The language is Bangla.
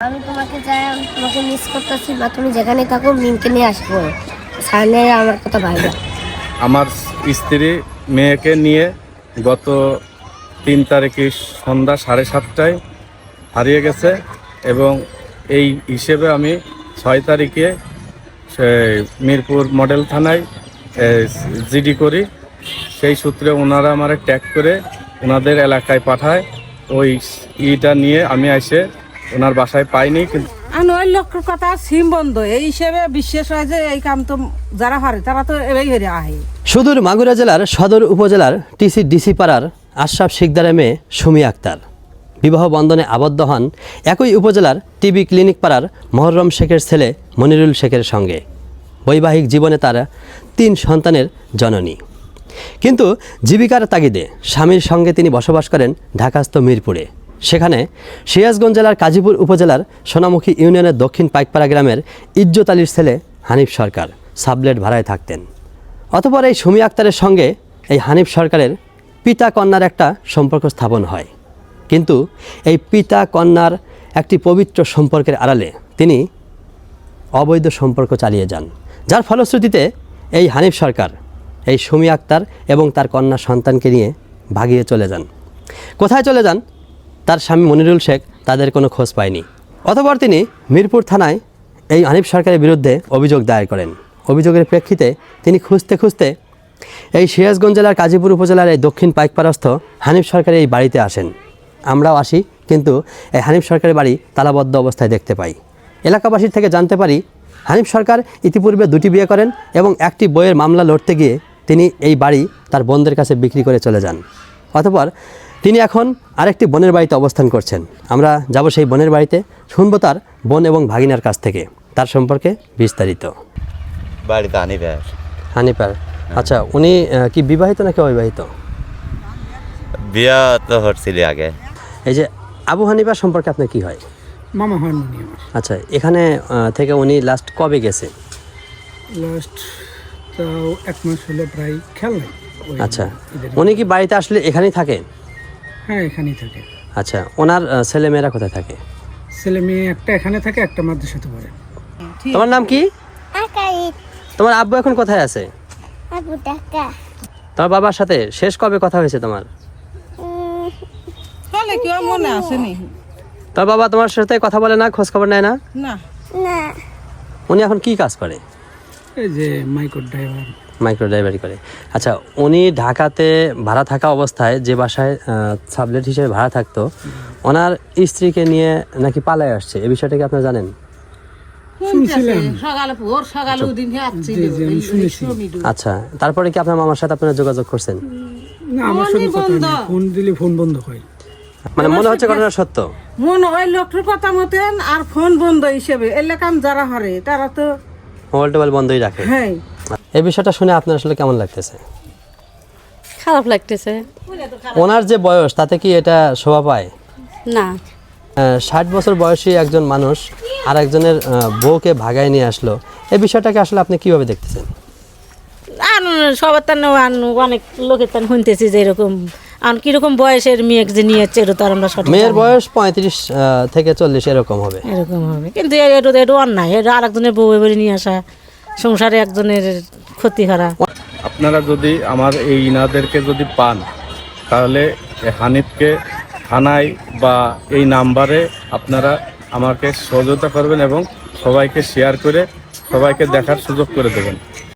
আমি তোমাকে চাই আমি তোমাকে মিস করতেছি বা তুমি যেখানে থাকো, মিমকে নিয়ে আসব। সামনে আমার কথা ভাইবা। আমার স্ত্রী মেয়েকে নিয়ে গত তিন তারিখে সন্ধ্যা সাড়ে সাতটায় হারিয়ে গেছে এবং এই হিসেবে আমি ছয় তারিখে মিরপুর মডেল থানায় জিডি করি। সেই সূত্রে ওনারা আমার ট্যাগ করে ওনাদের এলাকায় পাঠায়। ওই ইটা নিয়ে আমি এসে ওনার বাসায় পাইনি কিন্তু আর ওই লোকের কথা সিম বন্ধ। এই হিসেবে বিশ্বাস হয় যে এই কাম তো যারা পারে তারা তো এই হেরে আহে। সুদূর মাগুরা জেলার সদর উপজেলার টিসি ডিসি পাড়ার আশরাফ শিকদারের মেয়ে সুমি আক্তার। বিবাহ বন্ধনে আবদ্ধ হন একই উপজেলার টিবি ক্লিনিক পাড়ার মহরম শেখের ছেলে মনিরুল শেখের সঙ্গে। বৈবাহিক জীবনে তারা তিন সন্তানের জননী। কিন্তু জীবিকার তাগিদে স্বামীর সঙ্গে তিনি বসবাস করেন ঢাকাস্থ মিরপুরে। সেখানে সিরাজগঞ্জ জেলার কাজীপুর উপজেলার সোনামুখী ইউনিয়নের দক্ষিণ পাইকপাড়া গ্রামের ইজ্জত আলীর ছেলে হানিফ সরকার সাবলেট ভাড়ায় থাকতেন। অতপর এই সুমি আক্তারের সঙ্গে এই হানিফ সরকারের পিতা কন্যার একটা সম্পর্ক স্থাপন হয়। কিন্তু এই পিতা কন্যার একটি পবিত্র সম্পর্কের আড়ালে তিনি অবৈধ সম্পর্ক চালিয়ে যান। যার ফলশ্রুতিতে এই হানিফ সরকার এই সুমি আক্তার এবং তার কন্যা সন্তানকে নিয়ে ভাগিয়ে চলে যান। কোথায় চলে যান? তার স্বামী মনিরুল শেখ তাদের কোনো খোঁজ পায়নি। অতপর তিনি মিরপুর থানায় এই হানিফ সরকারের বিরুদ্ধে অভিযোগ দায়ের করেন। অভিযোগের প্রেক্ষিতে তিনি খুঁজতে খুঁজতে এই সিরাজগঞ্জ জেলার কাজীপুর উপজেলার এই দক্ষিণ পাইকপাড়স্থ হানিফ সরকারের এই বাড়িতে আসেন। আমরাও আসি, কিন্তু এই হানিফ সরকারের বাড়ি তালাবদ্ধ অবস্থায় দেখতে পাই। এলাকাবাসীর থেকে জানতে পারি, হানিফ সরকার ইতিপূর্বে দুটি বিয়ে করেন এবং একটি বইয়ের মামলা লড়তে গিয়ে তিনি এই বাড়ি তার বোনদের কাছে বিক্রি করে চলে যান। অতপর তিনি এখন আরেকটি বোনের বাড়িতে অবস্থান করছেন। আমরা যাব সেই বোনের বাড়িতে শুনব তার বোন এবং ভাগিনার কাছ থেকে। তার সম্পর্কে বিস্তারিত। বাড়িতে আনি ব্যাস হানিপার আচ্ছা উনি কি বিবাহিত নাকি অবিবাহিত? বিয়া তো হচ্ছিল আগে। এই যে আবু হানিফার সম্পর্কে আপনার কি হয়? মামা হন আচ্ছা এখানে থেকে উনি লাস্ট কবে গেছে? লাস্ট তাও এক মাস হলো প্রায় খেয়াল নাই। আচ্ছা উনি কি বাড়িতে আসলে এখানেই থাকে হ্যাঁ এখানেই থাকে। আচ্ছা ওনার আহ, ছেলেমেয়েরা কোথায় থাকে? ছেলে মেয়ে একটা এখানে থাকে একটা মাদ্রাসাতে পড়ে। তোমার নাম কি? তোমার আব্বু এখন কোথায় আছে? তোমার বাবার সাথে শেষ কবে কথা হয়েছে তোমার? মনে আসেনি? তোমার বাবা তোমার সাথে কথা বলে না খোঁজ খবর নেয় না? না। না। উনি এখন কি কাজ করে? এই যে মাইক্রো ড্রাইভার মাইক্রো ড্রাইভারি করে। আচ্ছা উনি ঢাকাতে ভাড়া থাকা অবস্থায় যে বাসায় সাবলেট হিসেবে ভাড়া থাকতো ওনার স্ত্রীকে নিয়ে নাকি পালায় আসছে এই বিষয়টা কি আপনারা জানেন? শুনেছি। আচ্ছা তারপরে কি আপনার মামার সাথে আপনারা যোগাযোগ করছেন? ফোন দিলে ফোন বন্ধ হয়। মানে মনে হচ্ছে ঘটনা সত্য? মনে ওই লোকটার কথা মতেন আর ফোন বন্ধ হিসেবে। এলাকাম যারা হারে তারা তো মোবাইল টোবাইল বন্ধই রাখে। হ্যাঁ। এই বিষয়টা শুনে আপনার আসলে কেমন লাগতেছে? খারাপ লাগতেছে। ওনার যে বয়স তাতে কি এটা শোভা পায়? না। ষাট বছর বয়সী একজন মানুষ আর একজনের বউকে ভাগায় নিয়ে আসলো এই বিষয়টাকে আসলে আপনি কীভাবে দেখতেছেন? আর সবার তার অনেক লোকের তার শুনতেছি যে এরকম আর কীরকম বয়সের মেয়ে যে নিয়ে যাচ্ছে এটা তো আর আমরা সঠিক মেয়ের বয়স পঁয়ত্রিশ থেকে চল্লিশ এরকম হবে। এরকম হবে। কিন্তু এটা তো এটা অন্যায়। এটা আর একজনের বউ এবারে নিয়ে আসা সংসারে একজনের ক্ষতি করা আপনারা যদি আমার এই ইনাদেরকে যদি পান, তাহলে হানিফকে থানায় বা এই নাম্বারে আপনারা আমাকে সহযোগিতা করবেন এবং সবাইকে শেয়ার করে সবাইকে দেখার সুযোগ করে দেবেন।